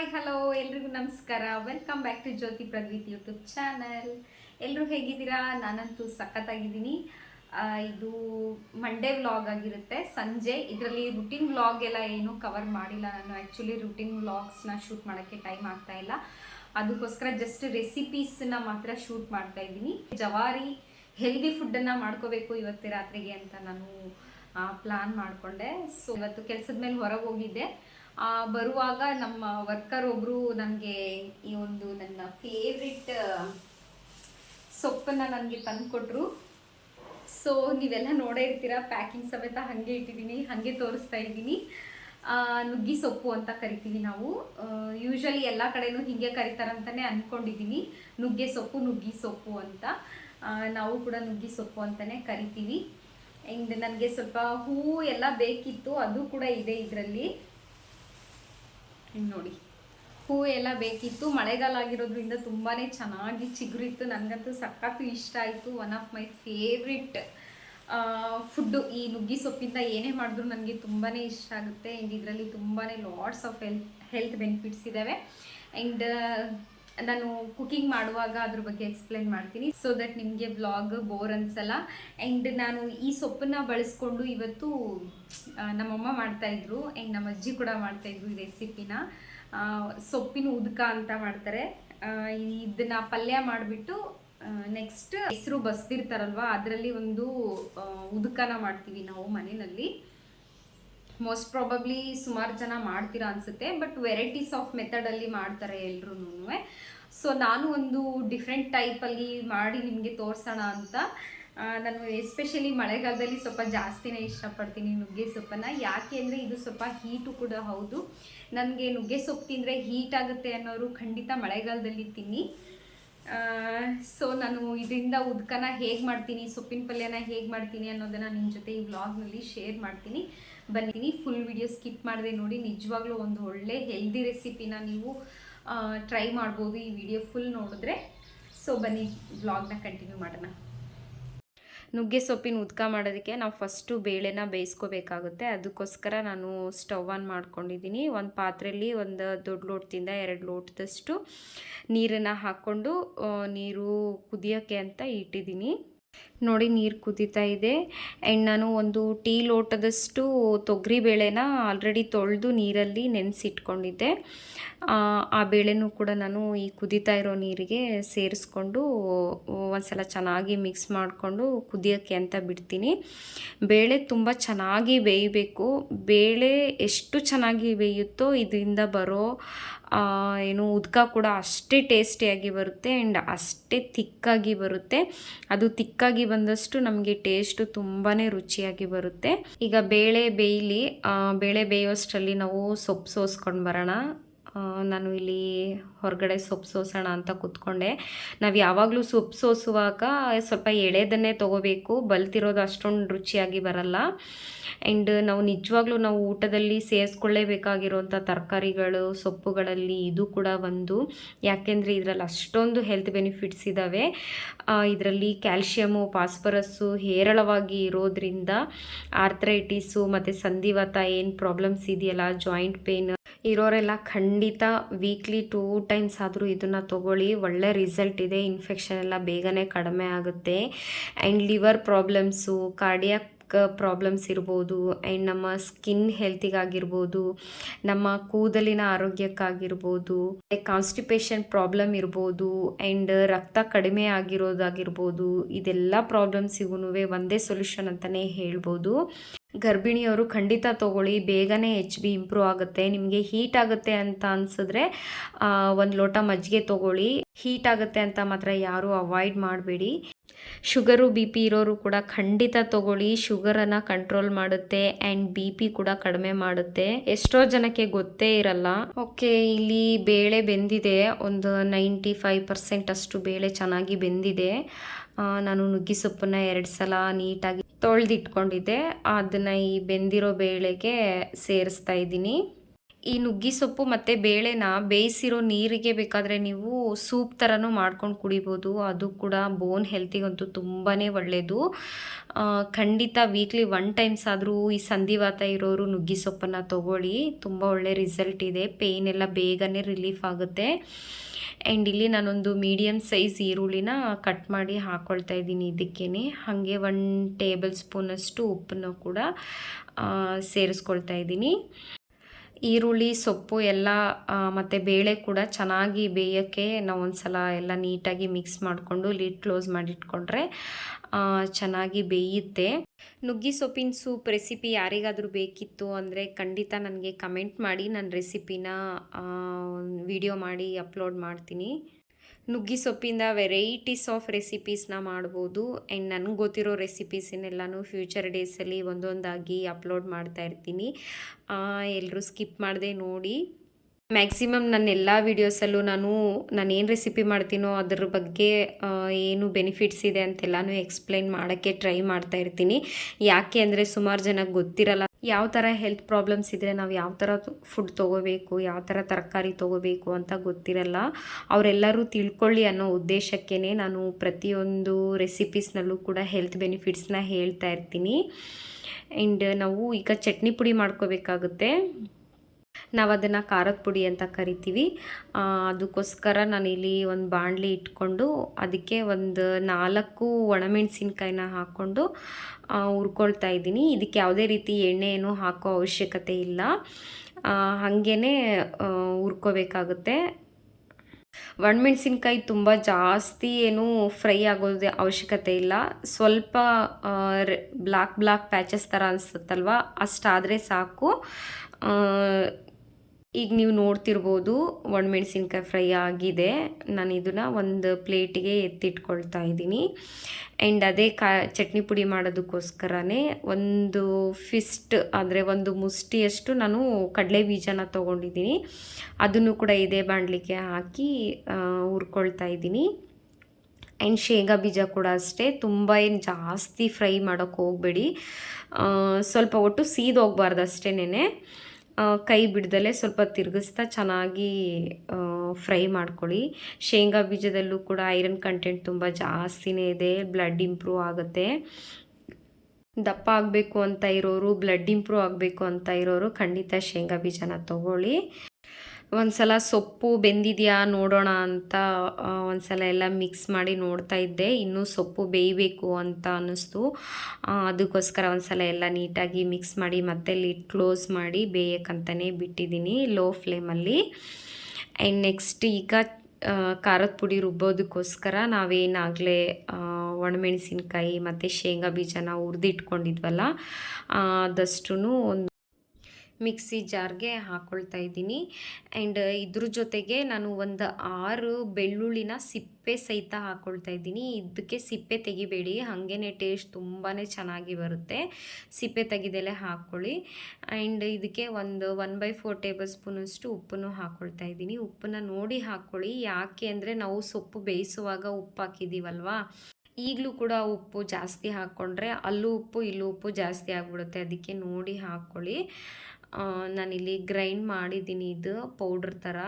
Hi, hello, ಎಲ್ರಿಗೂ ನಮಸ್ಕಾರ. Welcome back to Jyothi Pradveeth YouTube channel ಎಲ್ಲರೂ ಹೇಗಿದ್ದೀರಾ? ನಾನಂತೂ ಸಖತ್ತಾಗಿದ್ದೀನಿ. ಇದು ಮಂಡೇ ವ್ಲಾಗ್ ಆಗಿರುತ್ತೆ. ಸಂಜೆ, ಇದರಲ್ಲಿ ರುಟೀನ್ ವ್ಲಾಗ್ ಎಲ್ಲ ಏನೂ ಕವರ್ ಮಾಡಿಲ್ಲ ನಾನು. ಆ್ಯಕ್ಚುಲಿ ರುಟೀನ್ ವ್ಲಾಗ್ಸ್ನ ಶೂಟ್ ಮಾಡೋಕ್ಕೆ ಟೈಮ್ ಆಗ್ತಾ ಇಲ್ಲ. ಅದಕ್ಕೋಸ್ಕರ ಜಸ್ಟ್ ರೆಸಿಪೀಸ್ನ ಮಾತ್ರ ಶೂಟ್ ಮಾಡ್ತಾ ಇದ್ದೀನಿ. ಜವಾರಿ ಹೆಲ್ದಿ ಫುಡ್ಡನ್ನು ಮಾಡ್ಕೋಬೇಕು ಇವತ್ತು ರಾತ್ರಿಗೆ ಅಂತ ನಾನು ಪ್ಲಾನ್ ಮಾಡಿಕೊಂಡೆ. ಸೊ ಇವತ್ತು ಕೆಲಸದ ಮೇಲೆ ಹೊರಗೆ ಹೋಗಿದ್ದೆ. ಬರುವಾಗ ನಮ್ಮ ವರ್ಕರ್ ಒಬ್ಬರು ನನಗೆ ಈ ಒಂದು ನನ್ನ ಫೇವ್ರೆಟ್ ಸೊಪ್ಪನ್ನು ನನಗೆ ತಂದುಕೊಟ್ರು. ಸೊ ನೀವೆಲ್ಲ ನೋಡೇ ಇರ್ತೀರ ಪ್ಯಾಕಿಂಗ್ ಸಮೇತ ಹಾಗೆ ಇಟ್ಟಿದ್ದೀನಿ ಹಾಗೆ ತೋರಿಸ್ತಾ ಇದ್ದೀನಿ. ಆ, ನುಗ್ಗಿ ಸೊಪ್ಪು ಅಂತ ಕರಿತೀವಿ ನಾವು. ಯೂಶಲಿ ಎಲ್ಲ ಕಡೆನೂ ಹೀಗೆ ಕರಿತಾರಂತಲೇ ಅಂದ್ಕೊಂಡಿದ್ದೀನಿ ನುಗ್ಗೆ ಸೊಪ್ಪು ನುಗ್ಗಿ ಸೊಪ್ಪು ಅಂತ. ನಾವು ಕೂಡ ನುಗ್ಗಿ ಸೊಪ್ಪು ಅಂತಲೇ ಕರಿತೀವಿ. ಆ್ಯಂಡ್ ನನಗೆ ಸ್ವಲ್ಪ ಹೂವು ಎಲ್ಲ ಬೇಕಿತ್ತು ಅದು ಕೂಡ ಇದೆ ಇದರಲ್ಲಿ. ನೋಡಿ. ಹೂ ಎಲ್ಲ ಬೇಕಿತ್ತು. ಮಳೆಗಾಲ ಆಗಿರೋದ್ರಿಂದ ತುಂಬಾ ಚೆನ್ನಾಗಿ ಚಿಗುರಿತ್ತು. ನನಗಂತೂ ಸಖತ್ತು ಇಷ್ಟ ಆಯಿತು. One of my favourite food ಈ ನುಗ್ಗಿ ಸೊಪ್ಪಿಂದ ಏನೇ ಮಾಡಿದ್ರು ನನಗೆ ತುಂಬಾ ಇಷ್ಟ ಆಗುತ್ತೆ. ಆ್ಯಂಡ್ ಇದರಲ್ಲಿ ತುಂಬಾ lots of health health benefits ಇದ್ದಾವೆ ಆ್ಯಂಡ್ ನಾನು ಕುಕಿಂಗ್ ಮಾಡುವಾಗ ಅದ್ರ ಬಗ್ಗೆ ಎಕ್ಸ್ಪ್ಲೇನ್ ಮಾಡ್ತೀನಿ. ಸೊ ದಟ್ ನಿಮಗೆ ವ್ಲಾಗ್ ಬೋರ್ ಅನ್ಸಲ್ಲ. ಆ್ಯಂಡ್ ನಾನು ಈ ಸೊಪ್ಪನ್ನ ಬಳಸ್ಕೊಂಡು ಇವತ್ತು ನಮ್ಮಮ್ಮ ಮಾಡ್ತಾಯಿದ್ರು ಆ್ಯಂಡ್ ನಮ್ಮ ಅಜ್ಜಿ ಕೂಡ ಮಾಡ್ತಾಯಿದ್ರು ಈ ರೆಸಿಪಿನ ಸೊಪ್ಪಿನ ಉದ್ಕ ಅಂತ ಮಾಡ್ತಾರೆ. ಇದನ್ನ ಪಲ್ಯ ಮಾಡಿಬಿಟ್ಟು ನೆಕ್ಸ್ಟ್ ಹೆಸರು ಬಸ್ದಿರ್ತಾರಲ್ವ ಅದರಲ್ಲಿ ಒಂದು ಉದ್ಕನ ಮಾಡ್ತೀವಿ ನಾವು ಮನೆಯಲ್ಲಿ. ಮೋಸ್ಟ್ ಪ್ರಾಬಬ್ಲಿ ಸುಮಾರು ಜನ ಮಾಡ್ತೀರಾ ಅನ್ಸುತ್ತೆ ಬಟ್ ವೆರೈಟೀಸ್ ಆಫ್ ಮೆಥಡಲ್ಲಿ ಮಾಡ್ತಾರೆ ಎಲ್ರೂ ಸೊ ನಾನು ಒಂದು ಡಿಫ್ರೆಂಟ್ ಟೈಪಲ್ಲಿ ಮಾಡಿ ನಿಮಗೆ ತೋರಿಸೋಣ ಅಂತ. ನಾನು ಎಸ್ಪೆಷಲಿ ಮಳೆಗಾಲದಲ್ಲಿ ಸ್ವಲ್ಪ ಜಾಸ್ತಿನೇ ಇಷ್ಟಪಡ್ತೀನಿ ನುಗ್ಗೆ ಸೊಪ್ಪನ್ನು. ಯಾಕೆ ಅಂದರೆ ಇದು ಸ್ವಲ್ಪ ಹೀಟು ಕೂಡ ಹೌದು. ನನಗೆ ನುಗ್ಗೆ ಸೊಪ್ಪು ತಿಂದರೆ ಹೀಟ್ ಆಗುತ್ತೆ ಅನ್ನೋರು ಖಂಡಿತ ಮಳೆಗಾಲದಲ್ಲಿ ತಿನ್ನಿ. ಸೊ ನಾನು ಇದರಿಂದ ಉದ್ಕನ ಹೇಗೆ ಮಾಡ್ತೀನಿ, ಸೊಪ್ಪಿನ ಪಲ್ಯನ ಹೇಗೆ ಮಾಡ್ತೀನಿ ಅನ್ನೋದನ್ನು ನಿಮ್ಮ ಜೊತೆ ಈ ವ್ಲಾಗ್ನಲ್ಲಿ ಶೇರ್ ಮಾಡ್ತೀನಿ. ಬನ್ನಿ ಫುಲ್ ವಿಡಿಯೋ ಸ್ಕಿಪ್ ಮಾಡಿದೆ ನೋಡಿ, ನಿಜವಾಗ್ಲೂ ಒಂದು ಒಳ್ಳೆ ಹೆಲ್ದಿ ರೆಸಿಪಿನ ನೀವು ಟ್ರೈ ಮಾಡ್ಬೋದು ಈ ವಿಡಿಯೋ ಫುಲ್ ನೋಡಿದ್ರೆ. ಸೊ ಬನ್ನಿ ಬ್ಲಾಗ್ನ ಕಂಟಿನ್ಯೂ ಮಾಡೋಣ. ನುಗ್ಗೆ ಸೊಪ್ಪಿನ ಉದ್ಕ ಮಾಡೋದಕ್ಕೆ ನಾವು ಫಸ್ಟು ಬೇಳೆನ ಬೇಯಿಸ್ಕೋಬೇಕಾಗುತ್ತೆ. ಅದಕ್ಕೋಸ್ಕರ ನಾನು ಸ್ಟವ್ ಆನ್ ಮಾಡ್ಕೊಂಡಿದ್ದೀನಿ. ಒಂದು ಪಾತ್ರೆಯಲ್ಲಿ ಒಂದು ದೊಡ್ಡ ಲೋಟದಿಂದ ಎರಡು ಲೋಟದಷ್ಟು ನೀರನ್ನು ಹಾಕ್ಕೊಂಡು ನೀರು ಕುದಿಯೋಕ್ಕೆ ಅಂತ ಇಟ್ಟಿದ್ದೀನಿ. ನೋಡಿ ನೀರು ಕುದೀತಾ ಇದೆ. ಆ್ಯಂಡ್ ನಾನು ಒಂದು ಟೀ ಲೋಟದಷ್ಟು ತೊಗರಿ ಬೇಳೆನ ಆಲ್ರೆಡಿ ತೊಳೆದು ನೀರಲ್ಲಿ ನೆನೆಸಿಟ್ಕೊಂಡಿದ್ದೆ. ಆ, ಬೇಳೆನೂ ಕೂಡ ನಾನು ಈ ಕುದೀತಾ ಇರೋ ನೀರಿಗೆ ಸೇರಿಸ್ಕೊಂಡು ಒಂದ್ಸಲ ಚೆನ್ನಾಗಿ ಮಿಕ್ಸ್ ಮಾಡಿಕೊಂಡು ಕುದಿಯೋಕ್ಕೆ ಅಂತ ಬಿಡ್ತೀನಿ. ಬೇಳೆ ತುಂಬ ಚೆನ್ನಾಗಿ ಬೇಯಬೇಕು. ಬೇಳೆ ಎಷ್ಟು ಚೆನ್ನಾಗಿ ಬೇಯುತ್ತೋ ಇದರಿಂದ ಬರೋ ಏನು ಉದ್ಕ ಕೂಡ ಅಷ್ಟೇ ಟೇಸ್ಟಿಯಾಗಿ ಬರುತ್ತೆ ಆ್ಯಂಡ್ ಅಷ್ಟೇ ತಿಕ್ಕಾಗಿ ಬರುತ್ತೆ. ಅದು ತಿಕ್ಕಾಗಿ ಬಂದಷ್ಟು ನಮಗೆ ಟೇಸ್ಟು ತುಂಬಾ ರುಚಿಯಾಗಿ ಬರುತ್ತೆ. ಈಗ ಬೇಳೆ ಬೇಯಲಿ ಬೇಳೆ ಬೇಯೋಷ್ಟರಲ್ಲಿ ನಾವು ಸೊಪ್ಪು ಸೋಸ್ಕೊಂಡು ಬರೋಣ. ನಾನು ಇಲ್ಲಿ ಹೊರಗಡೆ ಸೊಪ್ಪು ಸೋಸೋಣ ಅಂತ ಕೂತ್ಕೊಂಡೆ. ನಾವು ಯಾವಾಗಲೂ ಸೊಪ್ಪು ಸೋಸುವಾಗ ಸ್ವಲ್ಪ ಎಳೆದನ್ನೇ ತೊಗೋಬೇಕು. ಬಲ್ತಿರೋದು ಅಷ್ಟೊಂದು ರುಚಿಯಾಗಿ ಬರಲ್ಲ. ಆ್ಯಂಡ್ ನಾವು ನಿಜವಾಗ್ಲೂ ನಾವು ಊಟದಲ್ಲಿ ಸೇರಿಸ್ಕೊಳ್ಳೇಬೇಕಾಗಿರುವಂಥ ತರಕಾರಿಗಳು, ಸೊಪ್ಪುಗಳಲ್ಲಿ ಇದು ಕೂಡ ಒಂದು. ಯಾಕೆಂದರೆ ಇದರಲ್ಲಿ ಅಷ್ಟೊಂದು ಹೆಲ್ತ್ ಬೆನಿಫಿಟ್ಸ್ ಇದ್ದಾವೆ ಇದರಲ್ಲಿ ಕ್ಯಾಲ್ಶಿಯಮು ಫಾಸ್ಫರಸ್ಸು ಹೇರಳವಾಗಿ ಇರೋದ್ರಿಂದ ಆರ್ಥ್ರೈಟಿಸು ಮತ್ತು ಸಂಧಿವಾತ ಏನು ಪ್ರಾಬ್ಲಮ್ಸ್ ಇದೆಯಲ್ಲ ಜಾಯಿಂಟ್ ಪೇನ್ ಇರೋರೆಲ್ಲ ಖಂಡಿತ ವೀಕ್ಲಿ ಟೂ ಟೈಮ್ಸ್ ಆದರೂ ಇದನ್ನು ತಗೊಳ್ಳಿ. ಒಳ್ಳೆ ರಿಸಲ್ಟ್ ಇದೆ. ಇನ್ಫೆಕ್ಷನ್ ಎಲ್ಲ ಬೇಗನೆ ಕಡಿಮೆ ಆಗುತ್ತೆ. And liver problems cardiac problems ಇರ್ಬೋದು. ಆ್ಯಂಡ್ ನಮ್ಮ ಸ್ಕಿನ್ ಹೆಲ್ತಿಗಾಗಿರ್ಬೋದು ನಮ್ಮ ಕೂದಲಿನ ಆರೋಗ್ಯಕ್ಕಾಗಿರ್ಬೋದು. ಕಾನ್ಸ್ಟಿಪೇಷನ್ ಪ್ರಾಬ್ಲಮ್ ಇರ್ಬೋದು. ಆ್ಯಂಡ್ ರಕ್ತ ಕಡಿಮೆ ಆಗಿರೋದಾಗಿರ್ಬೋದು. ಇದೆಲ್ಲ ಪ್ರಾಬ್ಲಮ್ಸಿಗೂ ಒಂದೇ ಸೊಲ್ಯೂಷನ್ ಅಂತಲೇ ಹೇಳ್ಬೋದು. ಗರ್ಭಿಣಿಯವರು ಖಂಡಿತ ತಗೊಳ್ಳಿ, ಬೇಗನೆ ಎಚ್ ಬಿ ಇಂಪ್ರೂವ್ ಆಗುತ್ತೆ, ನಿಮಗೆ ಹೀಟ್ ಆಗುತ್ತೆ ಅಂತ ಅನಿಸಿದ್ರೆ ಒಂದು ಲೋಟ ಮಜ್ಜಿಗೆ ತಗೊಳ್ಳಿ. ಹೀಟ್ ಆಗುತ್ತೆ ಅಂತ ಮಾತ್ರ ಯಾರೂ ಅವಾಯ್ಡ್ ಮಾಡಬೇಡಿ. ಶುಗರು ಬಿ ಪಿ ಇರೋರು ಕೂಡ ಖಂಡಿತ ತಗೊಳ್ಳಿ, ಶುಗರನ್ನು ಕಂಟ್ರೋಲ್ ಮಾಡುತ್ತೆ ಆ್ಯಂಡ್ ಬಿ ಪಿ ಕೂಡ ಕಡಿಮೆ ಮಾಡುತ್ತೆ. ಎಷ್ಟೋ ಜನಕ್ಕೆ ಗೊತ್ತೇ ಇರಲ್ಲ. ಓಕೆ, ಇಲ್ಲಿ ಬೇಳೆ ಬೆಂದಿದೆ. ಒಂದು ನೈಂಟಿ ಫೈವ್ ಪರ್ಸೆಂಟ್ ಅಷ್ಟು ಬೇಳೆ ಚೆನ್ನಾಗಿ ಬೆಂದಿದೆ. ನಾನು ನುಗ್ಗಿ ಸೊಪ್ಪನ್ನ ಎರಡು ಸಲ ನೀಟಾಗಿ ತೊಳೆದಿಟ್ಕೊಂಡಿದ್ದೆ. ಅದನ್ನು ಈ ಬೆಂದಿರೋ ಬೇಳೆಗೆ ಸೇರಿಸ್ತಾ ಇದ್ದೀನಿ. ಈ ನುಗ್ಗಿ ಸೊಪ್ಪು ಮತ್ತು ಬೇಳೆನ ಬೇಯಿಸಿರೋ ನೀರಿಗೆ ಬೇಕಾದರೆ ನೀವು ಸೂಪ್ ಥರನೂ ಮಾಡ್ಕೊಂಡು ಕುಡಿಬೋದು. ಅದು ಕೂಡ ಬೋನ್ ಹೆಲ್ತಿಗಂತೂ ತುಂಬಾ ಒಳ್ಳೆಯದು ಖಂಡಿತ ವೀಕ್ಲಿ ಒನ್ ಟೈಮ್ಸ್ ಆದರೂ ಈ ಸಂಧಿವಾತ ಇರೋರು ನುಗ್ಗಿ ಸೊಪ್ಪನ್ನು ತೊಗೊಳ್ಳಿ. ತುಂಬ ಒಳ್ಳೆ ರಿಸಲ್ಟ್ ಇದೆ. ಪೇಯ್ನ್ ಎಲ್ಲ ಬೇಗನೆ ರಿಲೀಫ್ ಆಗುತ್ತೆ. ಆ್ಯಂಡ್ ಇಲ್ಲಿ ನಾನೊಂದು ಮೀಡಿಯಮ್ ಸೈಜ್ ಈರುಳ್ಳಿನ ಕಟ್ ಮಾಡಿ ಹಾಕ್ಕೊಳ್ತಾ ಇದ್ದೀನಿ ಇದಕ್ಕೇ ಹಾಗೆ ಒನ್ ಟೇಬಲ್ ಸ್ಪೂನಷ್ಟು ಉಪ್ಪನ್ನು ಕೂಡ ಸೇರಿಸ್ಕೊಳ್ತಾ ಇದ್ದೀನಿ. ಈರುಳ್ಳಿ, ಸೊಪ್ಪು ಎಲ್ಲ ಮತ್ತು ಬೇಳೆ ಕೂಡ ಚೆನ್ನಾಗಿ ಬೇಯೋಕ್ಕೆ ನಾವು ಒಂದು ಸಲ ಎಲ್ಲ ನೀಟಾಗಿ ಮಿಕ್ಸ್ ಮಾಡಿಕೊಂಡು ಲಿಡ್ ಕ್ಲೋಸ್ ಮಾಡಿಟ್ಕೊಂಡ್ರೆ ಚೆನ್ನಾಗಿ ಬೇಯುತ್ತೆ. ನುಗ್ಗಿ ಸೊಪ್ಪಿನ ಸೂಪ್ ರೆಸಿಪಿ ಯಾರಿಗಾದರೂ ಬೇಕಿತ್ತು ಅಂದರೆ ಖಂಡಿತ ನನಗೆ ಕಮೆಂಟ್ ಮಾಡಿ ನನ್ನ ರೆಸಿಪಿನ ವಿಡಿಯೋ ಮಾಡಿ ಅಪ್ಲೋಡ್ ಮಾಡ್ತೀನಿ. ನುಗ್ಗಿ ಸೊಪ್ಪಿಂದ ವೆರೈಟೀಸ್ ಆಫ್ ರೆಸಿಪೀಸ್ನ ಮಾಡ್ಬೋದು. ಆ್ಯಂಡ್ ನನಗೆ ಗೊತ್ತಿರೋ ರೆಸಿಪೀಸನ್ನೆಲ್ಲನೂ ಫ್ಯೂಚರ್ ಡೇಸಲ್ಲಿ ಒಂದೊಂದಾಗಿ ಅಪ್ಲೋಡ್ ಮಾಡ್ತಾ ಇರ್ತೀನಿ. ಎಲ್ಲರೂ ಸ್ಕಿಪ್ ಮಾಡದೆ ನೋಡಿ. ಮ್ಯಾಕ್ಸಿಮಮ್ ನನ್ನ ಎಲ್ಲ ವೀಡಿಯೋಸಲ್ಲೂ ನಾನು ನಾನು ಏನು ರೆಸಿಪಿ ಮಾಡ್ತೀನೋ ಅದ್ರ ಬಗ್ಗೆ ಏನು ಬೆನಿಫಿಟ್ಸ್ ಇದೆ ಅಂತೆಲ್ಲನೂ ಎಕ್ಸ್ಪ್ಲೈನ್ ಮಾಡೋಕ್ಕೆ ಟ್ರೈ ಮಾಡ್ತಾ ಇರ್ತೀನಿ. ಯಾಕೆ ಅಂದರೆ ಸುಮಾರು ಜನಕ್ಕೆ ಗೊತ್ತಿರಲ್ಲ ಯಾವ ಥರ ಹೆಲ್ತ್ ಪ್ರಾಬ್ಲಮ್ಸ್ ಇದ್ದರೆ ನಾವು ಯಾವ ಥರ ಫುಡ್ ತೊಗೋಬೇಕು, ಯಾವ ಥರ ತರಕಾರಿ ತೊಗೋಬೇಕು ಅಂತ ಗೊತ್ತಿರಲ್ಲ. ಅವರೆಲ್ಲರೂ ತಿಳ್ಕೊಳ್ಳಿ ಅನ್ನೋ ಉದ್ದೇಶಕ್ಕೇ ನಾನು ಪ್ರತಿಯೊಂದು ರೆಸಿಪೀಸ್ನಲ್ಲೂ ಕೂಡ ಹೆಲ್ತ್ ಬೆನಿಫಿಟ್ಸ್ನ ಹೇಳ್ತಾ ಇರ್ತೀನಿ. ಆ್ಯಂಡ್ ನಾವು ಈಗ ಚಟ್ನಿ ಪುಡಿ ಮಾಡ್ಕೋಬೇಕಾಗುತ್ತೆ. ನಾವು ಅದನ್ನು ಖಾರದ ಪುಡಿ ಅಂತ ಕರಿತೀವಿ. ಅದಕ್ಕೋಸ್ಕರ ನಾನಿಲ್ಲಿ ಒಂದು ಬಾಣಲಿ ಇಟ್ಕೊಂಡು ಅದಕ್ಕೆ ಒಂದು ನಾಲ್ಕು ಒಣಮೆಣಸಿನ್ಕಾಯಿನ ಹಾಕ್ಕೊಂಡು ಹುರ್ಕೊಳ್ತಾ ಇದ್ದೀನಿ. ಇದಕ್ಕೆ ಯಾವುದೇ ರೀತಿ ಎಣ್ಣೆ ಏನು ಹಾಕೋ ಅವಶ್ಯಕತೆ ಇಲ್ಲ. ಹಾಗೇ ಹುರ್ಕೋಬೇಕಾಗುತ್ತೆ. ಒಣಮೆಣ್ಸಿನ್ಕಾಯಿ ತುಂಬ ಜಾಸ್ತಿ ಏನು ಫ್ರೈ ಆಗೋದು ಅವಶ್ಯಕತೆ ಇಲ್ಲ. ಸ್ವಲ್ಪ ಬ್ಲಾಕ್ ಬ್ಲಾಕ್ ಪ್ಯಾಚಸ್ ಥರ ಅನಿಸುತ್ತಲ್ವ? ಅಷ್ಟಾದರೆ ಸಾಕು. ಈಗ ನೀವು ನೋಡ್ತಿರ್ಬೋದು ಒಣಮೆಣ್ಸಿನ್ಕಾಯಿ ಫ್ರೈ ಆಗಿದೆ. ನಾನು ಇದನ್ನು ಒಂದು ಪ್ಲೇಟಿಗೆ ಎತ್ತಿಟ್ಕೊಳ್ತಾ ಇದ್ದೀನಿ. ಆ್ಯಂಡ್ ಅದೇ ಕಾ, ಚಟ್ನಿ ಪುಡಿ ಮಾಡೋದಕ್ಕೋಸ್ಕರನೇ ಒಂದು ಫಿಸ್ಟ್ ಅಂದರೆ ಒಂದು ಮುಷ್ಟಿಯಷ್ಟು ನಾನು ಕಡಲೆ ಬೀಜನ ತೊಗೊಂಡಿದ್ದೀನಿ. ಅದನ್ನು ಕೂಡ ಇದೇ ಬಾಣಲಿಗೆ ಹಾಕಿ ಹುರ್ಕೊಳ್ತಾ ಇದ್ದೀನಿ. ಆ್ಯಂಡ್ ಶೇಂಗಾ ಬೀಜ ಕೂಡ ಅಷ್ಟೇ. ತುಂಬ ಏನು ಜಾಸ್ತಿ ಫ್ರೈ ಮಾಡೋಕ್ಕೆ ಹೋಗಬೇಡಿ. ಸ್ವಲ್ಪ ಒಟ್ಟು ಸೀದೋಗ್ಬಾರ್ದು ಅಷ್ಟೇನೆ ಕೈ ಬಿಡ್ದಲೇ ಸ್ವಲ್ಪ ತಿರುಗಿಸ್ತಾ ಚೆನ್ನಾಗಿ ಫ್ರೈ ಮಾಡ್ಕೊಳ್ಳಿ. ಶೇಂಗಾ ಬೀಜದಲ್ಲೂ ಕೂಡ ಐರನ್ ಕಂಟೆಂಟ್ ತುಂಬ ಜಾಸ್ತಿನೇ ಇದೆ. ಬ್ಲಡ್ ಇಂಪ್ರೂವ್ ಆಗುತ್ತೆ. ದಪ್ಪ ಆಗಬೇಕು ಅಂತ ಇರೋರು, ಬ್ಲಡ್ ಇಂಪ್ರೂವ್ ಆಗಬೇಕು ಅಂತ ಇರೋರು ಖಂಡಿತ ಶೇಂಗಾ ಬೀಜನ ತೊಗೊಳ್ಳಿ. ಒಂದು ಸಲ ಸೊಪ್ಪು ಬೆಂದಿದೆಯಾ ನೋಡೋಣ ಅಂತ ಒಂದು ಸಲ ಎಲ್ಲ ಮಿಕ್ಸ್ ಮಾಡಿ ನೋಡ್ತಾ ಇದ್ದೆ. ಇನ್ನೂ ಸೊಪ್ಪು ಬೇಯಬೇಕು ಅಂತ ಅನ್ನಿಸ್ತು. ಅದಕ್ಕೋಸ್ಕರ ಒಂದು ಸಲ ಎಲ್ಲ ನೀಟಾಗಿ ಮಿಕ್ಸ್ ಮಾಡಿ ಮತ್ತೆ ಲಿಟ್ ಕ್ಲೋಸ್ ಮಾಡಿ ಬೇಯಕ್ಕಂತಲೇ ಬಿಟ್ಟಿದ್ದೀನಿ ಲೋ ಫ್ಲೇಮಲ್ಲಿ ಆ್ಯಂಡ್ ನೆಕ್ಸ್ಟ್ ಈಗ ಖಾರದ ಪುಡಿ ರುಬ್ಬೋದಕ್ಕೋಸ್ಕರ ನಾವೇನಾಗಲೇ ಒಣಮೆಣಸಿನ್ಕಾಯಿ ಮತ್ತು ಶೇಂಗಾ ಬೀಜನ ಹುರಿದಿಟ್ಕೊಂಡಿದ್ವಲ್ಲ ಅದಷ್ಟು ಒಂದು ಮಿಕ್ಸಿ ಜಾರ್ಗೆ ಹಾಕ್ಕೊಳ್ತಾ ಇದ್ದೀನಿ. ಆ್ಯಂಡ್ ಇದ್ರ ಜೊತೆಗೆ ನಾನು ಒಂದು ಆರು ಬೆಳ್ಳುಳ್ಳಿನ ಸಿಪ್ಪೆ ಸಹಿತ ಹಾಕ್ಕೊಳ್ತಾ ಇದ್ದೀನಿ. ಇದಕ್ಕೆ ಸಿಪ್ಪೆ ತೆಗಿಬೇಡಿ. ಹಾಗೇ ಟೇಸ್ಟ್ ತುಂಬಾ ಚೆನ್ನಾಗಿ ಬರುತ್ತೆ. ಸಿಪ್ಪೆ ತೆಗಿದೆಲೆ ಹಾಕ್ಕೊಳ್ಳಿ ಆ್ಯಂಡ್ ಇದಕ್ಕೆ ಒಂದು ಒನ್ ಬೈ ಫೋರ್ ಟೇಬಲ್ ಸ್ಪೂನಷ್ಟು ಉಪ್ಪನ್ನು ಹಾಕ್ಕೊಳ್ತಾ ಇದ್ದೀನಿ. ಉಪ್ಪನ್ನು ನೋಡಿ ಹಾಕ್ಕೊಳ್ಳಿ ಯಾಕೆ ಅಂದರೆ ನಾವು ಸೊಪ್ಪು ಬೇಯಿಸುವಾಗ ಉಪ್ಪು ಹಾಕಿದ್ದೀವಲ್ವಾ? ಈಗಲೂ ಕೂಡ ಉಪ್ಪು ಜಾಸ್ತಿ ಹಾಕ್ಕೊಂಡ್ರೆ ಅಲ್ಲೂ ಉಪ್ಪು, ಇಲ್ಲೂ ಉಪ್ಪು ಜಾಸ್ತಿ ಆಗಿಬಿಡುತ್ತೆ. ಅದಕ್ಕೆ ನೋಡಿ ಹಾಕ್ಕೊಳ್ಳಿ ನಾನಿಲ್ಲಿ ಗ್ರೈಂಡ್ ಮಾಡಿದ್ದೀನಿ ಇದು ಪೌಡ್ರ್ ಥರ.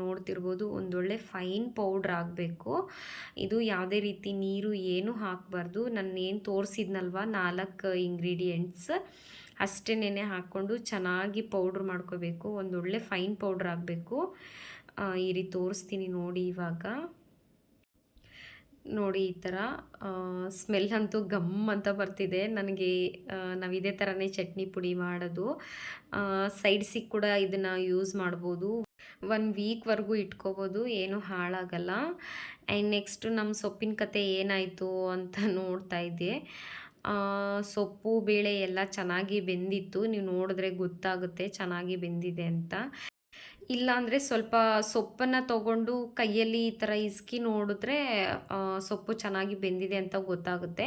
ನೋಡ್ತಿರ್ಬೋದು ಒಂದೊಳ್ಳೆ ಫೈನ್ ಪೌಡ್ರ್ ಆಗಬೇಕು. ಇದು ಯಾವುದೇ ರೀತಿ ನೀರು ಏನು ಹಾಕಬಾರ್ದು. ನಾನು ಏನು ತೋರಿಸಿದ್ನಲ್ವ ನಾಲ್ಕು ಇಂಗ್ರೀಡಿಯೆಂಟ್ಸ್ ಅಷ್ಟೇ ನೆನೆ ಹಾಕ್ಕೊಂಡು ಚೆನ್ನಾಗಿ ಪೌಡ್ರ್ ಮಾಡ್ಕೋಬೇಕು. ಒಂದೊಳ್ಳೆ ಫೈನ್ ಪೌಡ್ರ್ ಆಗಬೇಕು. ಈ ರೀತಿ ತೋರಿಸ್ತೀನಿ ನೋಡಿ ಇವಾಗ. ನೋಡಿ ಈ ಥರ ಸ್ಮೆಲ್ ಅಂತೂ ಗಮ್ ಅಂತ ಬರ್ತಿದೆ. ನನಗೆ ನಾವು ಇದೇ ಥರನೇ ಚಟ್ನಿ ಪುಡಿ ಮಾಡೋದು. ಸೈಡ್ಸಿಗೆ ಕೂಡ ಇದನ್ನು ಯೂಸ್ ಮಾಡ್ಬೋದು. ಒನ್ ವೀಕ್ವರೆಗೂ ಇಟ್ಕೋಬೋದು, ಏನು ಹಾಳಾಗಲ್ಲ. ಆ್ಯಂಡ್ ನೆಕ್ಸ್ಟು ನಮ್ಮ ಸೊಪ್ಪಿನ ಕತೆ ಏನಾಯಿತು ಅಂತ ನೋಡ್ತಾ ಇದ್ದೆ. ಸೊಪ್ಪು, ಬೇಳೆ ಎಲ್ಲ ಚೆನ್ನಾಗಿ ಬೆಂದಿತ್ತು. ನೀವು ನೋಡಿದ್ರೆ ಗೊತ್ತಾಗುತ್ತೆ ಚೆನ್ನಾಗಿ ಬೆಂದಿದೆ ಅಂತ. ಇಲ್ಲಾಂದರೆ ಸ್ವಲ್ಪ ಸೊಪ್ಪನ್ನು ತೊಗೊಂಡು ಕೈಯಲ್ಲಿ ಈ ಥರ ಇಸ್ಕಿ ನೋಡಿದ್ರೆ ಸೊಪ್ಪು ಚೆನ್ನಾಗಿ ಬೆಂದಿದೆ ಅಂತ ಗೊತ್ತಾಗುತ್ತೆ.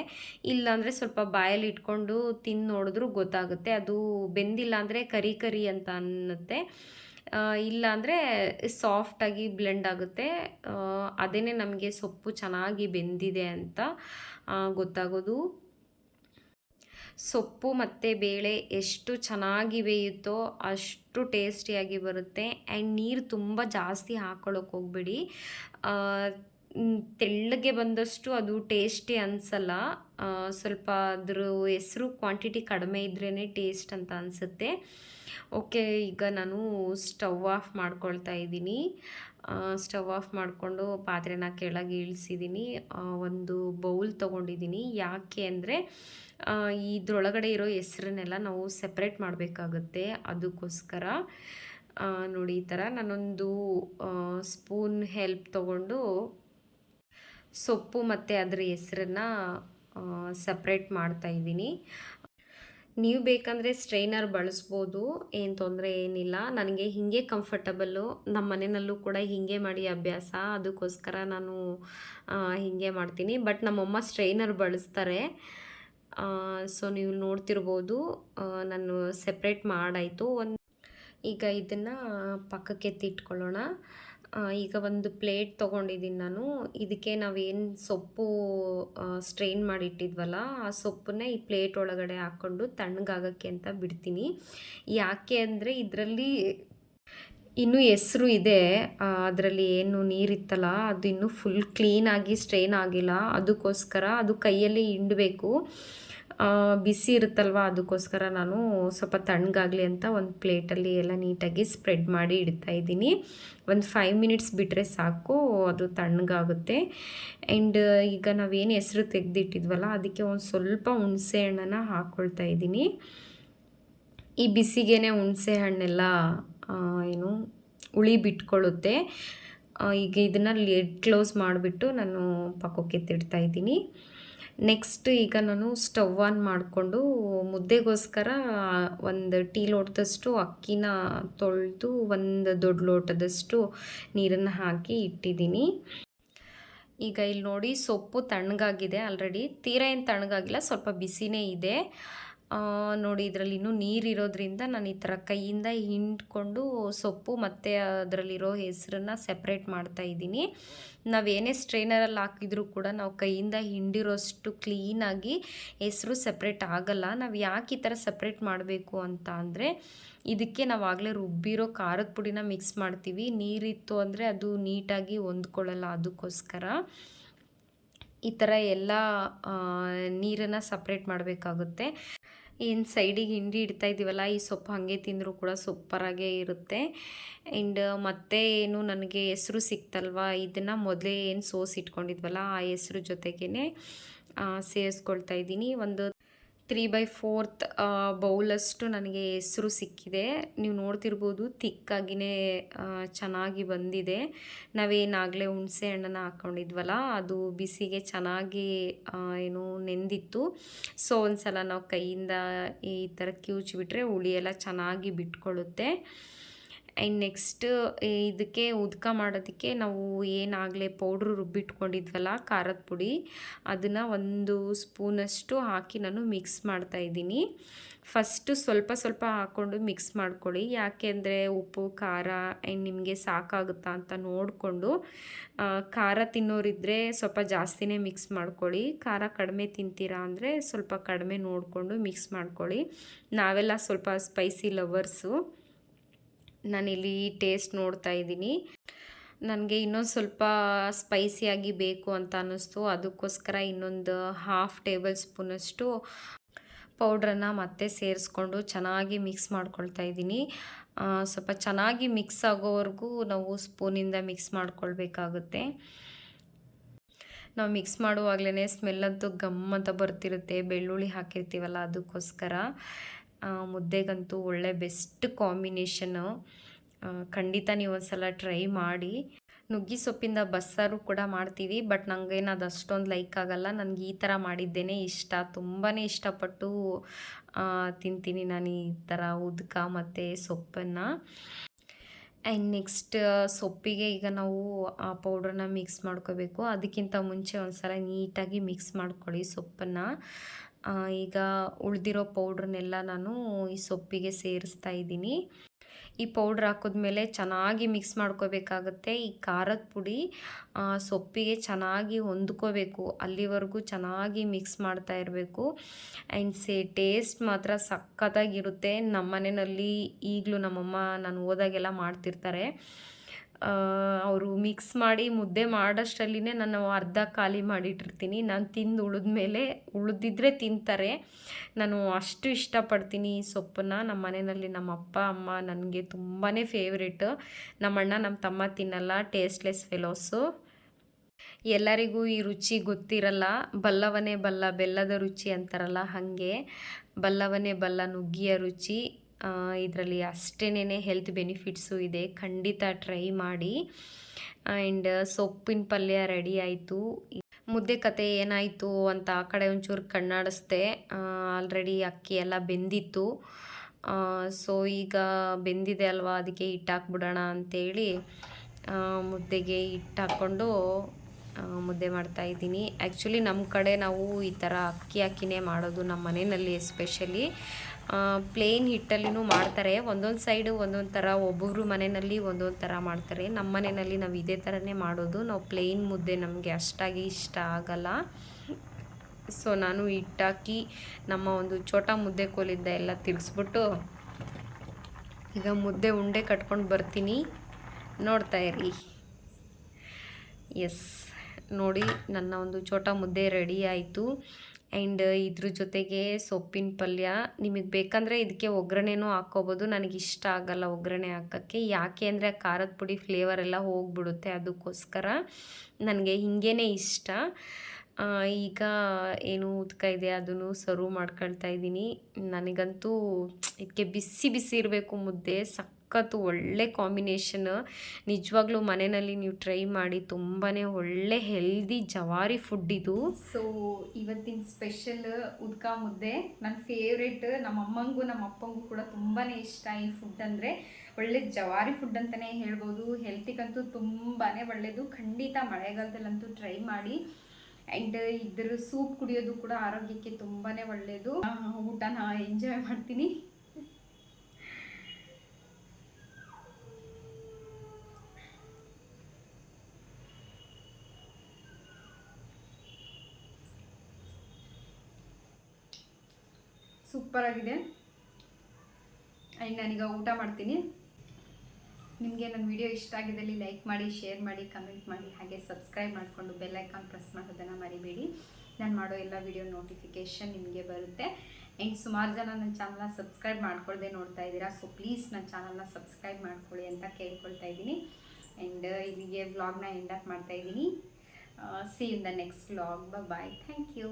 ಇಲ್ಲಾಂದರೆ ಸ್ವಲ್ಪ ಬಾಯಲ್ಲಿ ಇಟ್ಕೊಂಡು ತಿಂದು ನೋಡಿದ್ರೂ ಗೊತ್ತಾಗುತ್ತೆ. ಅದು ಬೆಂದಿಲ್ಲ ಅಂದರೆ ಕರಿ ಕರಿ ಅಂತ ಅನ್ನುತ್ತೆ. ಇಲ್ಲಾಂದರೆ ಸಾಫ್ಟಾಗಿ ಬ್ಲೆಂಡ್ ಆಗುತ್ತೆ. ಅದೇ ನಮಗೆ ಸೊಪ್ಪು ಚೆನ್ನಾಗಿ ಬೆಂದಿದೆ ಅಂತ ಗೊತ್ತಾಗೋದು. ಸೊಪ್ಪು ಮತ್ತು ಬೇಳೆ ಎಷ್ಟು ಚೆನ್ನಾಗಿ ಬೇಯುತ್ತೋ ಅಷ್ಟು ಟೇಸ್ಟಿಯಾಗಿ ಬರುತ್ತೆ. ಆ್ಯಂಡ್ ನೀರು ತುಂಬ ಜಾಸ್ತಿ ಹಾಕ್ಕೊಳ್ಳೋಕೆ ಹೋಗ್ಬೇಡಿ. ತೆಳ್ಳಗೆ ಬಂದಷ್ಟು ಅದು ಟೇಸ್ಟಿ ಅನಿಸಲ್ಲ. ಸ್ವಲ್ಪ ಅದ್ರ ಹೆಸರು ಕ್ವಾಂಟಿಟಿ ಕಡಿಮೆ ಇದ್ರೇ ಟೇಸ್ಟ್ ಅಂತ ಅನಿಸುತ್ತೆ. ಓಕೆ ಈಗ ನಾನು ಸ್ಟವ್ ಆಫ್ ಮಾಡ್ಕೊಳ್ತಾ ಇದ್ದೀನಿ. ಸ್ಟವ್ ಆಫ್ ಮಾಡಿಕೊಂಡು ಪಾತ್ರೆನ ಕೆಳಗೆ ಇಳಿಸಿದ್ದೀನಿ. ಒಂದು ಬೌಲ್ ತೊಗೊಂಡಿದ್ದೀನಿ. ಯಾಕೆ ಅಂದರೆ ಇದ್ರೊಳಗಡೆ ಇರೋ ಹೆಸ್ರನ್ನೆಲ್ಲ ನಾವು ಸೆಪ್ರೇಟ್ ಮಾಡಬೇಕಾಗುತ್ತೆ. ಅದಕ್ಕೋಸ್ಕರ ನೋಡಿ ಈ ಥರ ನಾನೊಂದು ಸ್ಪೂನ್ ಹೆಲ್ಪ್ ತೊಗೊಂಡು ಸೊಪ್ಪು ಮತ್ತು ಅದರ ಹೆಸ್ರನ್ನ ಸಪ್ರೇಟ್ ಮಾಡ್ತಾಯಿದ್ದೀನಿ ನೀವು ಬೇಕಂದರೆ ಸ್ಟ್ರೈನರ್ ಬಳಸ್ಬೋದು, ಏನು ತೊಂದರೆ ಏನಿಲ್ಲ. ನನಗೆ ಹೀಗೆ ಕಂಫರ್ಟಬಲ್ಲು ನಮ್ಮ ಮನೆಯಲ್ಲೂ ಕೂಡ ಹೀಗೆ ಮಾಡಿ ಅಭ್ಯಾಸ. ಅದಕ್ಕೋಸ್ಕರ ನಾನು ಹೀಗೆ ಮಾಡ್ತೀನಿ. ಬಟ್ ನಮ್ಮಮ್ಮ ಸ್ಟ್ರೈನರ್ ಬಳಸ್ತಾರೆ. ಸೊ ನೀವು ನೋಡ್ತಿರ್ಬೋದು ನಾನು ಸೆಪ್ರೇಟ್ ಮಾಡಾಯಿತು. ಒಂದು ಈಗ ಇದನ್ನು ಪಕ್ಕಕ್ಕೆ ಎತ್ತಿಟ್ಕೊಳ್ಳೋಣ. ಈಗ ಒಂದು ಪ್ಲೇಟ್ ತೊಗೊಂಡಿದ್ದೀನಿ ನಾನು. ಇದಕ್ಕೆ ನಾವೇನು ಸೊಪ್ಪು ಸ್ಟ್ರೈನ್ ಮಾಡಿಟ್ಟಿದ್ವಲ್ಲ, ಆ ಸೊಪ್ಪನ್ನ ಈ ಪ್ಲೇಟ್ ಒಳಗಡೆ ಹಾಕ್ಕೊಂಡು ತಣ್ಣಗಾಗಕ್ಕೆ ಅಂತ ಬಿಡ್ತೀನಿ. ಯಾಕೆ ಅಂದರೆ ಇದರಲ್ಲಿ ಇನ್ನೂ ಹೆಸ್ರು ಇದೆ ಅದರಲ್ಲಿ ಏನು ನೀರಿತ್ತಲ್ಲ, ಅದು ಇನ್ನೂ ಫುಲ್ ಕ್ಲೀನಾಗಿ ಸ್ಟ್ರೈನ್ ಆಗಿಲ್ಲ. ಅದಕ್ಕೋಸ್ಕರ ಅದು ಕೈಯಲ್ಲಿ ಹಿಂಡಬೇಕು. ಬಿಸಿ ಇರುತ್ತಲ್ವ? ಅದಕ್ಕೋಸ್ಕರ ನಾನು ಸ್ವಲ್ಪ ತಣ್ಣಗಾಗಲಿ ಅಂತ ಒಂದು ಪ್ಲೇಟಲ್ಲಿ ಎಲ್ಲ ನೀಟಾಗಿ ಸ್ಪ್ರೆಡ್ ಮಾಡಿ ಇಡ್ತಾ ಇದ್ದೀನಿ. ಒಂದು ಫೈವ್ ಮಿನಿಟ್ಸ್ ಬಿಟ್ಟರೆ ಸಾಕು, ಅದು ತಣ್ಣಗಾಗುತ್ತೆ. ಆ್ಯಂಡ್ ಈಗ ನಾವೇನು ಹೆಸರು ತೆಗೆದಿಟ್ಟಿದ್ವಲ್ಲ, ಅದಕ್ಕೆ ಒಂದು ಸ್ವಲ್ಪ ಹುಣಸೆ ಹಣ್ಣನ್ನು ಹಾಕ್ಕೊಳ್ತಾ ಇದ್ದೀನಿ. ಈ ಬಿಸಿಗೆ ಹುಣಸೆ ಹಣ್ಣೆಲ್ಲ ಏನು ಉಳಿ ಬಿಟ್ಕೊಳ್ಳುತ್ತೆ. ಈಗ ಇದನ್ನು ಲಿಡ್ ಕ್ಲೋಸ್ ಮಾಡಿಬಿಟ್ಟು ನಾನು ಪಕ್ಕಕ್ಕೆ ತಿಡ್ತಾ ಇದ್ದೀನಿ. ನೆಕ್ಸ್ಟ್ ಈಗ ನಾನು ಸ್ಟವ್ ಆನ್ ಮಾಡಿಕೊಂಡು ಮುದ್ದೆಗೋಸ್ಕರ ಒಂದು ಟೀ ಲೋಟದಷ್ಟು ಅಕ್ಕಿನ ತೊಳೆದು ಒಂದು ದೊಡ್ಡ ಲೋಟದಷ್ಟು ನೀರನ್ನು ಹಾಕಿ ಇಟ್ಟಿದ್ದೀನಿ. ಈಗ ಇಲ್ಲಿ ನೋಡಿ ಸೊಪ್ಪು ತಣ್ಣಗಾಗಿದೆ. ಆಲ್ರೆಡಿ ತೀರ ಏನು ತಣ್ಣಗಾಗಿಲ್ಲ, ಸ್ವಲ್ಪ ಬಿಸಿನೇ ಇದೆ. ನೋಡಿ ಇದರಲ್ಲಿ ಇನ್ನೂ ನೀರಿರೋದ್ರಿಂದ ನಾನು ಈ ಥರ ಕೈಯಿಂದ ಹಿಂಡ್ಕೊಂಡು ಸೊಪ್ಪು ಮತ್ತು ಅದರಲ್ಲಿರೋ ಹೆಸರನ್ನ ಸೆಪ್ರೇಟ್ ಮಾಡ್ತಾ ಇದ್ದೀನಿ. ನಾವೇನೇ ಸ್ಟ್ರೈನರಲ್ಲಿ ಹಾಕಿದರೂ ಕೂಡ ನಾವು ಕೈಯಿಂದ ಹಿಂಡಿರೋಷ್ಟು ಕ್ಲೀನಾಗಿ ಹೆಸರು ಸಪ್ರೇಟ್ ಆಗಲ್ಲ. ನಾವು ಯಾಕೆ ಈ ಥರ ಸಪ್ರೇಟ್ ಮಾಡಬೇಕು ಅಂತ ಅಂದರೆ ಇದಕ್ಕೆ ನಾವು ಆಗಲೇ ರುಬ್ಬಿರೋ ಖಾರದ ಪುಡಿನ ಮಿಕ್ಸ್ ಮಾಡ್ತೀವಿ. ನೀರಿತ್ತು ಅಂದರೆ ಅದು ನೀಟಾಗಿ ಹೊಂದ್ಕೊಳ್ಳಲ್ಲ ಅದಕ್ಕೋಸ್ಕರ. ಈ ಥರ ಎಲ್ಲ ನೀರನ್ನು ಸಪ್ರೇಟ್ ಮಾಡಬೇಕಾಗುತ್ತೆ. ಏನು ಸೈಡಿಗೆ ಹಿಂಡಿ ಇಡ್ತಾ ಇದ್ದೀವಲ್ಲ ಈ ಸೊಪ್ಪು ಹಾಗೆ ತಿಂದರೂ ಕೂಡ ಸೂಪರಾಗೇ ಇರುತ್ತೆ. ಆ್ಯಂಡ್ ಮತ್ತೆ ಏನು ನನಗೆ ಹೆಸರು ಸಿಕ್ತಲ್ವ, ಇದನ್ನು ಮೊದಲೇ ಏನು ಸೋಸ್ ಇಟ್ಕೊಂಡಿದ್ವಲ್ಲ, ಆ ಹೆಸ್ರು ಜೊತೆಗೇ ಸೇರಿಸ್ಕೊಳ್ತಾ ಇದ್ದೀನಿ. ಒಂದು ತ್ರೀ ಬೈ ಫೋರ್ತ್ ಬೌಲಷ್ಟು ನನಗೆ ಹೆಸರು ಸಿಕ್ಕಿದೆ. ನೀವು ನೋಡ್ತಿರ್ಬೋದು ತಿಕ್ಕಾಗಿಯೇ ಚೆನ್ನಾಗಿ ಬಂದಿದೆ. ನಾವೇನಾಗಲೇ ಹುಣಸೆ ಹಣ್ಣನ್ನು ಹಾಕ್ಕೊಂಡಿದ್ವಲ್ಲ ಅದು ಬಿಸಿಗೆ ಚೆನ್ನಾಗಿ ಏನು ನೆಂದಿತ್ತು. ಸೊ ಒಂದು ಸಲ ನಾವು ಕೈಯಿಂದ ಈ ಥರ ಕಿವುಚಿಬಿಟ್ರೆ ಹುಳಿ ಎಲ್ಲ ಚೆನ್ನಾಗಿ ಬಿಟ್ಕೊಳ್ಳುತ್ತೆ. ಆ್ಯಂಡ್ ನೆಕ್ಸ್ಟ್ ಇದಕ್ಕೆ ಉದ್ಕ ಮಾಡೋದಕ್ಕೆ ನಾವು ಏನಾಗಲೇ ಪೌಡ್ರ್ ರುಬ್ಬಿಟ್ಕೊಂಡಿದ್ವಲ್ಲ, ಖಾರದ ಪುಡಿ, ಅದನ್ನು ಒಂದು ಸ್ಪೂನಷ್ಟು ಹಾಕಿ ನಾನು ಮಿಕ್ಸ್ ಮಾಡ್ತಾ ಇದ್ದೀನಿ. ಫಸ್ಟು ಸ್ವಲ್ಪ ಸ್ವಲ್ಪ ಹಾಕ್ಕೊಂಡು ಮಿಕ್ಸ್ ಮಾಡ್ಕೊಳ್ಳಿ. ಯಾಕೆ ಅಂದರೆ ಉಪ್ಪು, ಖಾರ ಆ್ಯಂಡ್ ನಿಮಗೆ ಸಾಕಾಗುತ್ತಾ ಅಂತ ನೋಡಿಕೊಂಡು ಖಾರ ತಿನ್ನೋರಿದ್ದರೆ ಸ್ವಲ್ಪ ಜಾಸ್ತಿನೇ ಮಿಕ್ಸ್ ಮಾಡ್ಕೊಳ್ಳಿ. ಖಾರ ಕಡಿಮೆ ತಿಂತೀರಾ ಅಂದರೆ ಸ್ವಲ್ಪ ಕಡಿಮೆ ನೋಡಿಕೊಂಡು ಮಿಕ್ಸ್ ಮಾಡ್ಕೊಳ್ಳಿ. ನಾವೆಲ್ಲ ಸ್ವಲ್ಪ ಸ್ಪೈಸಿ ಲವರ್ಸು. ನಾನಿಲ್ಲಿ ಟೇಸ್ಟ್ ನೋಡ್ತಾ ಇದ್ದೀನಿ. ನನಗೆ ಇನ್ನೊಂದು ಸ್ವಲ್ಪ ಸ್ಪೈಸಿಯಾಗಿ ಬೇಕು ಅಂತ ಅನ್ನಿಸ್ತು. ಅದಕ್ಕೋಸ್ಕರ ಇನ್ನೊಂದು ಹಾಫ್ ಟೇಬಲ್ ಸ್ಪೂನಷ್ಟು ಪೌಡ್ರನ್ನು ಮತ್ತೆ ಸೇರಿಸ್ಕೊಂಡು ಚೆನ್ನಾಗಿ ಮಿಕ್ಸ್ ಮಾಡ್ಕೊಳ್ತಾ ಇದ್ದೀನಿ. ಸ್ವಲ್ಪ ಚೆನ್ನಾಗಿ ಮಿಕ್ಸ್ ಆಗೋವರೆಗೂ ನಾವು ಸ್ಪೂನಿಂದ ಮಿಕ್ಸ್ ಮಾಡ್ಕೊಳ್ಬೇಕಾಗುತ್ತೆ. ನಾವು ಮಿಕ್ಸ್ ಮಾಡುವಾಗಲೇ ಸ್ಮೆಲ್ ಅಂತೂ ಗಮ್ಮಂತ ಬರ್ತಿರುತ್ತೆ. ಬೆಳ್ಳುಳ್ಳಿ ಹಾಕಿರ್ತೀವಲ್ಲ ಅದಕ್ಕೋಸ್ಕರ. ಮುದ್ದೆಗಂತೂ ಒಳ್ಳೆ ಬೆಸ್ಟ್ ಕಾಂಬಿನೇಷನು. ಖಂಡಿತ ನೀವು ಒಂದು ಸಲ ಟ್ರೈ ಮಾಡಿ. ನುಗ್ಗಿ ಸೊಪ್ಪಿಂದ ಬಸ್ಸಾರು ಕೂಡ ಮಾಡ್ತೀವಿ, ಬಟ್ ನನಗೇನು ಅದು ಅಷ್ಟೊಂದು ಲೈಕ್ ಆಗಲ್ಲ. ನನಗೆ ಈ ಥರ ಮಾಡಿದ್ದೇನೆ ಇಷ್ಟ. ತುಂಬಾ ಇಷ್ಟಪಟ್ಟು ತಿಂತೀನಿ ನಾನು ಈ ಥರ ಉದ್ಕ ಮತ್ತು ಸೊಪ್ಪನ್ನು. ಆ್ಯಂಡ್ ನೆಕ್ಸ್ಟ್ ಸೊಪ್ಪಿಗೆ ಈಗ ನಾವು ಆ ಪೌಡ್ರನ್ನ ಮಿಕ್ಸ್ ಮಾಡ್ಕೋಬೇಕು. ಅದಕ್ಕಿಂತ ಮುಂಚೆ ಒಂದು ಸಲ ನೀಟಾಗಿ ಮಿಕ್ಸ್ ಮಾಡ್ಕೊಳ್ಳಿ ಸೊಪ್ಪನ್ನು. ಈಗ ಉಳಿದಿರೋ ಪೌಡ್ರನ್ನೆಲ್ಲ ನಾನು ಈ ಸೊಪ್ಪಿಗೆ ಸೇರಿಸ್ತಾ ಇದ್ದೀನಿ. ಈ ಪೌಡ್ರ್ ಹಾಕಿದ್ಮೇಲೆ ಚೆನ್ನಾಗಿ ಮಿಕ್ಸ್ ಮಾಡ್ಕೋಬೇಕಾಗುತ್ತೆ. ಈ ಖಾರದ ಪುಡಿ ಸೊಪ್ಪಿಗೆ ಚೆನ್ನಾಗಿ ಹೊಂದ್ಕೋಬೇಕು. ಅಲ್ಲಿವರೆಗೂ ಚೆನ್ನಾಗಿ ಮಿಕ್ಸ್ ಮಾಡ್ತಾ ಇರಬೇಕು. ಆ್ಯಂಡ್ ಸೇ, ಟೇಸ್ಟ್ ಮಾತ್ರ ಸಖತ್ತಾಗಿರುತ್ತೆ. ನಮ್ಮ ಮನೆಯಲ್ಲಿ ಈಗಲೂ ನಮ್ಮಮ್ಮ ನಾನು ಹೋದಾಗೆಲ್ಲ ಮಾಡ್ತಿರ್ತಾರೆ. ಅವರು ಮಿಕ್ಸ್ ಮಾಡಿ ಮುದ್ದೆ ಮಾಡಷ್ಟರಲ್ಲಿನೇ ನಾನು ಅರ್ಧ ಖಾಲಿ ಮಾಡಿಟ್ಟಿರ್ತೀನಿ. ನಾನು ತಿಂದು ಉಳಿದ ಮೇಲೆ, ಉಳಿದಿದ್ರೆ ತಿಂತಾರೆ. ನಾನು ಅಷ್ಟು ಇಷ್ಟಪಡ್ತೀನಿ ಈ ಸೊಪ್ಪನ್ನ. ನಮ್ಮ ಮನೆಯಲ್ಲಿ ನಮ್ಮ ಅಪ್ಪ, ಅಮ್ಮ ನನಗೆ ತುಂಬಾ ಫೇವ್ರೇಟ್ ನಮ್ಮಣ್ಣ ನಮ್ಮ ತಮ್ಮ ತಿನ್ನಲ್ಲ ಟೇಸ್ಟ್ಲೆಸ್ ಫೆಲೋಸು ಎಲ್ಲರಿಗೂ ಈ ರುಚಿ ಗೊತ್ತಿರಲ್ಲ. ಬಲ್ಲವನೇ ಬಲ್ಲ, ಬೆಲ್ಲದ ರುಚಿ ಅಂತಾರಲ್ಲ ಹಾಗೆ. ಬಲ್ಲವನೇ ಬಲ್ಲ ನುಗ್ಗಿಯ ರುಚಿ. ಇದರಲ್ಲಿ ಅಷ್ಟೇನೇ ಹೆಲ್ತ್ ಬೆನಿಫಿಟ್ಸು ಇದೆ. ಖಂಡಿತ ಟ್ರೈ ಮಾಡಿ. ಆ್ಯಂಡ್ ಸೊಪ್ಪಿನ ಪಲ್ಯ ರೆಡಿ ಆಯಿತು. ಮುದ್ದೆ ಕತೆ ಏನಾಯಿತು ಅಂತ ಆ ಕಡೆ ಒಂಚೂರು ಕಣ್ಣಾಡಿಸ್ದೆ. ಆಲ್ರೆಡಿ ಅಕ್ಕಿ ಎಲ್ಲ ಬೆಂದಿತ್ತು. ಸೊ ಈಗ ಬೆಂದಿದೆ ಅಲ್ವಾ ಅದಕ್ಕೆ ಹಿಟ್ಟು ಹಾಕ್ಬಿಡೋಣ ಅಂತೇಳಿ ಆ, ಮುದ್ದೆಗೆ ಹಿಟ್ಟು ಹಾಕ್ಕೊಂಡು ಮುದ್ದೆ ಮಾಡ್ತಾ ಇದ್ದೀನಿ. ಆ್ಯಕ್ಚುಲಿ ನಮ್ಮ ಕಡೆ ನಾವು ಈ ಥರ ಅಕ್ಕಿ ಅಕ್ಕಿನೇ ಮಾಡೋದು ನಮ್ಮ ಮನೆಯಲ್ಲಿ ಎಸ್ಪೆಷಲಿ ಪ್ಲೇನ್ ಹಿಟ್ಟಲ್ಲಿನೂ ಮಾಡ್ತಾರೆ. ಒಂದೊಂದು ಸೈಡು ಒಂದೊಂದು ಥರ ಒಬ್ಬೊಬ್ರು ಮನೆಯಲ್ಲಿ ಒಂದೊಂದು ಥರ ಮಾಡ್ತಾರೆ. ನಮ್ಮ ಮನೆಯಲ್ಲಿ ನಾವು ಇದೇ ಥರನೇ ಮಾಡೋದು. ನಾವು ಪ್ಲೇನ್ ಮುದ್ದೆ ನಮಗೆ ಅಷ್ಟಾಗಿ ಇಷ್ಟ ಆಗಲ್ಲ. ಸೊ ನಾನು ಹಿಟ್ಟಾಕಿ ನಮ್ಮ ಒಂದು ಚೋಟ ಮುದ್ದೆ ಕೋಲಿಂದ ಎಲ್ಲ ತಿರ್ಗಿಸ್ಬಿಟ್ಟು ಈಗ ಮುದ್ದೆ ಉಂಡೆ ಕಟ್ಕೊಂಡು ಬರ್ತೀನಿ. ನೋಡ್ತಾ ಇರಿ. ಎಸ್ ನೋಡಿ, ನನ್ನ ಒಂದು ಚೋಟ ಮುದ್ದೆ ರೆಡಿ ಆಯಿತು. ಆ್ಯಂಡ್ ಇದ್ರ ಜೊತೆಗೆ ಸೊಪ್ಪಿನ ಪಲ್ಯ ನಿಮಗೆ ಬೇಕಂದರೆ ಇದಕ್ಕೆ ಒಗ್ಗರಣೆನೂ ಹಾಕ್ಕೋಬೋದು. ನನಗೆ ಇಷ್ಟ ಆಗಲ್ಲ ಒಗ್ಗರಣೆ ಹಾಕೋಕ್ಕೆ. ಯಾಕೆ ಅಂದರೆ ಆ ಖಾರದ ಪುಡಿ ಫ್ಲೇವರ್ ಎಲ್ಲ ಹೋಗ್ಬಿಡುತ್ತೆ ಅದಕ್ಕೋಸ್ಕರ. ನನಗೆ ಹಿಂಗೇ ಇಷ್ಟ. ಈಗ ಏನು ಉದ್ಕ ಇದೆ ಅದನ್ನು ಸರ್ವ್ ಮಾಡ್ಕೊಳ್ತಾ ಇದ್ದೀನಿ. ನನಗಂತೂ ಇದಕ್ಕೆ ಬಿಸಿ ಬಿಸಿ ಇರಬೇಕು ಮುದ್ದೆ. ಸಖತ್ತು ಒಳ್ಳೆ ಕಾಂಬಿನೇಷನ್. ನಿಜವಾಗ್ಲೂ ಮನೆಯಲ್ಲಿ ನೀವು ಟ್ರೈ ಮಾಡಿ ತುಂಬಾ ಒಳ್ಳೆ ಹೆಲ್ದಿ ಜವಾರಿ ಫುಡ್ ಇದು. ಸೊ ಇವತ್ತಿನ ಸ್ಪೆಷಲ್ ಉದ್ಕ ಮುದ್ದೆ. ನನ್ನ ಫೇವ್ರೇಟ್ ನಮ್ಮ ಅಮ್ಮಂಗೂ, ನಮ್ಮ ಅಪ್ಪಂಗೂ ಕೂಡ ತುಂಬಾ ಇಷ್ಟ ಈ ಫುಡ್ ಅಂದರೆ. ಒಳ್ಳೆ ಜವಾರಿ ಫುಡ್ ಅಂತಲೇ ಹೇಳ್ಬೋದು. ಹೆಲ್ತಿಗಂತೂ ತುಂಬಾ ಒಳ್ಳೆಯದು ಖಂಡಿತ ಮಳೆಗಾಲದಲ್ಲಂತೂ ಟ್ರೈ ಮಾಡಿ. ಆ್ಯಂಡ್ ಇದ್ರ ಸೂಪ್ ಕುಡಿಯೋದು ಕೂಡ ಆರೋಗ್ಯಕ್ಕೆ ತುಂಬಾ ಒಳ್ಳೆಯದು ಊಟನ ಎಂಜಾಯ್ ಮಾಡ್ತೀನಿ. ಸೂಪರ್ ಆಗಿದೆ. ಆ್ಯಂಡ್ ನಾನೀಗ ಊಟ ಮಾಡ್ತೀನಿ. ನಿಮಗೆ ನನ್ನ ವಿಡಿಯೋ ಇಷ್ಟ ಆಗಿದ್ದಲ್ಲಿ ಲೈಕ್ ಮಾಡಿ ಶೇರ್ ಮಾಡಿ ಕಮೆಂಟ್ ಮಾಡಿ, ಹಾಗೆ ಸಬ್ಸ್ಕ್ರೈಬ್ ಮಾಡಿಕೊಂಡು ಬೆಲ್ ಐಕಾನ್ ಪ್ರೆಸ್ ಮಾಡೋದನ್ನು ಮರಿಬೇಡಿ. ನಾನು ಮಾಡೋ ಎಲ್ಲ ವಿಡಿಯೋ ನೋಟಿಫಿಕೇಷನ್ ನಿಮಗೆ ಬರುತ್ತೆ. ಆ್ಯಂಡ್ ಸುಮಾರು ಜನ ನನ್ನ ಚಾನಲ್ನ ಸಬ್ಸ್ಕ್ರೈಬ್ ಮಾಡ್ಕೊಳ್ಳದೆ ನೋಡ್ತಾ ಇದ್ದೀರಾ ಸೊ ಪ್ಲೀಸ್ ನನ್ನ ಚಾನಲ್ನ ಸಬ್ಸ್ಕ್ರೈಬ್ ಮಾಡ್ಕೊಳ್ಳಿ ಅಂತ ಕೇಳ್ಕೊಳ್ತಾ ಇದ್ದೀನಿ. ಆ್ಯಂಡ್ ಇಲ್ಲಿಗೆ ವ್ಲಾಗ್ನ ಎಂಡ್ ಮಾಡ್ತಾ ಇದ್ದೀನಿ. See in the next vlog bye thank you